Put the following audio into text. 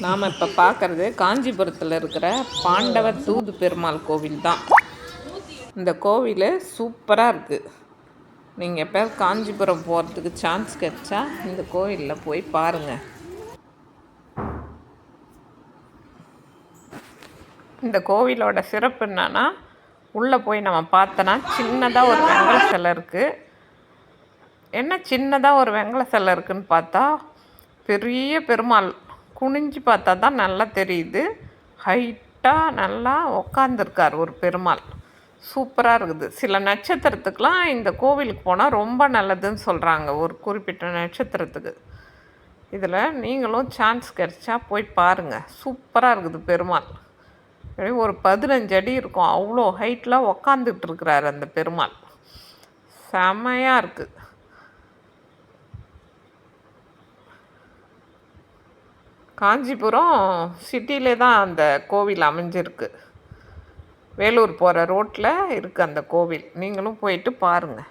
நாம் இப்போ பார்க்குறது காஞ்சிபுரத்தில் இருக்கிற பாண்டவர் தூது பெருமாள் கோவில் தான். இந்த கோவில் சூப்பராக இருக்குது நீங்கள் எப்போ காஞ்சிபுரம் போகிறதுக்கு சான்ஸ் கிடைச்சா இந்த கோவிலில் போய் பாருங்கள் இந்த கோவிலோட சிறப்பு என்னன்னா உள்ளே போய் நம்ம பார்த்தோன்னா சின்னதாக ஒரு வெங்கல சிலை இருக்குது என்ன சின்னதாக ஒரு வெங்கல சிலை இருக்குதுன்னு பார்த்தா பெரிய பெருமாள் குனிஞ்சு பார்த்தா தான் நல்லா தெரியுது. ஹைட்டாக நல்லா உக்காந்துருக்கார் ஒரு பெருமாள். சூப்பராக இருக்குது. சில நட்சத்திரத்துக்கெலாம் இந்த கோவிலுக்கு போனால் ரொம்ப நல்லதுன்னு சொல்கிறாங்க ஒரு குறிப்பிட்ட நட்சத்திரத்துக்கு. இதில் நீங்களும் சான்ஸ் கிடச்சா போய் பாருங்கள் சூப்பராக இருக்குது பெருமாள். ஒரு பதினஞ்சு அடி இருக்கும். அவ்வளோ ஹைட்டில் உக்காந்துட்டு அந்த பெருமாள். செமையாக இருக்குது காஞ்சிபுரம் சிட்டிலே தான் அந்த கோவில் அமைஞ்சிருக்கு. வேலூர் போகிற ரோட்டில் இருக்குது அந்த கோவில். நீங்களும் போயிட்டு பாருங்கள்